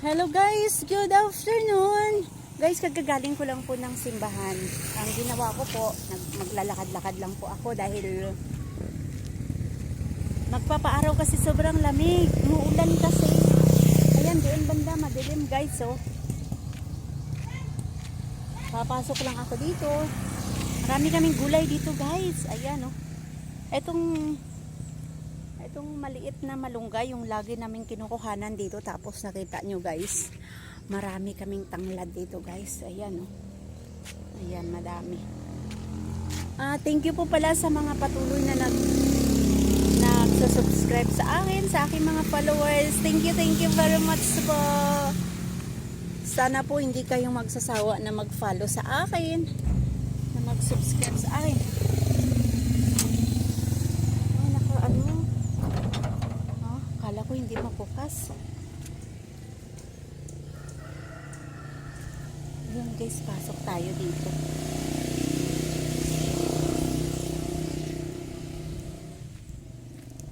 Hello guys, good afternoon. Guys, kagagaling ko lang po ng simbahan. Ang ginawa ko po, maglalakad-lakad lang po ako dahil magpapaaraw kasi sobrang lamig. Muulan kasi. Ayan, doon banda, madilim guys, oh. Papasok lang ako dito. Marami kaming gulay dito guys. Ayan, oh. Etong Itong maliit na malunggay, yung lagi namin kinukuhanan dito. Tapos nakita nyo guys, marami kaming tanglad dito guys. Ayan oh. Ayan, madami. Ah, thank you po pala sa mga patuloy na nag nagsusubscribe sa akin, sa aking mga followers. Thank you, thank you very much po. Sana po hindi kayong magsasawa na mag-follow sa akin, na mag-subscribe sa akin. Ay, naka ano, Oh, kala ko hindi mapukas. Yun guys, pasok tayo dito.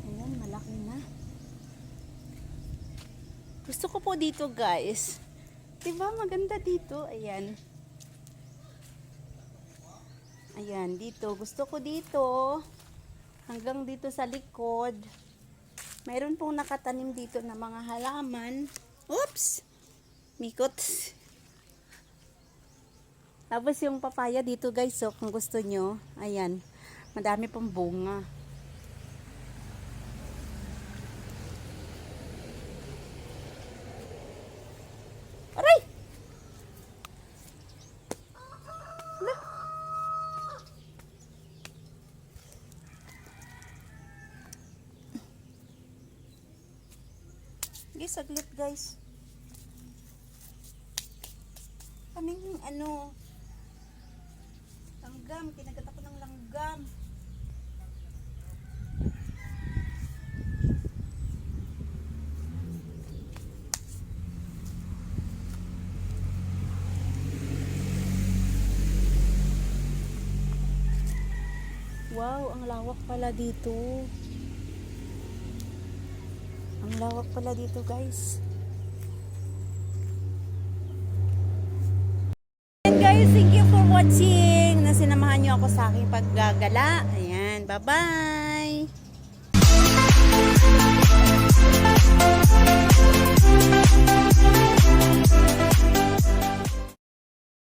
Ayan, malaki na. Gusto ko po dito guys. Diba maganda dito? Ayan. Ayan, dito. Gusto ko dito. Hanggang dito sa likod. Mayroon pong nakatanim dito na mga halaman. Oops! Mikot. Tapos yung papaya dito guys, so kung gusto nyo, ayan, madami pong bunga. Guys, saglit guys. Kaming ano, langgam, kinagat ako ng langgam. Wow, ang lawak pala dito. Ang lawak pala dito, guys. And guys, thank you for watching. Nasinamahan niyo ako sa aking paggagala. Ayan, bye-bye.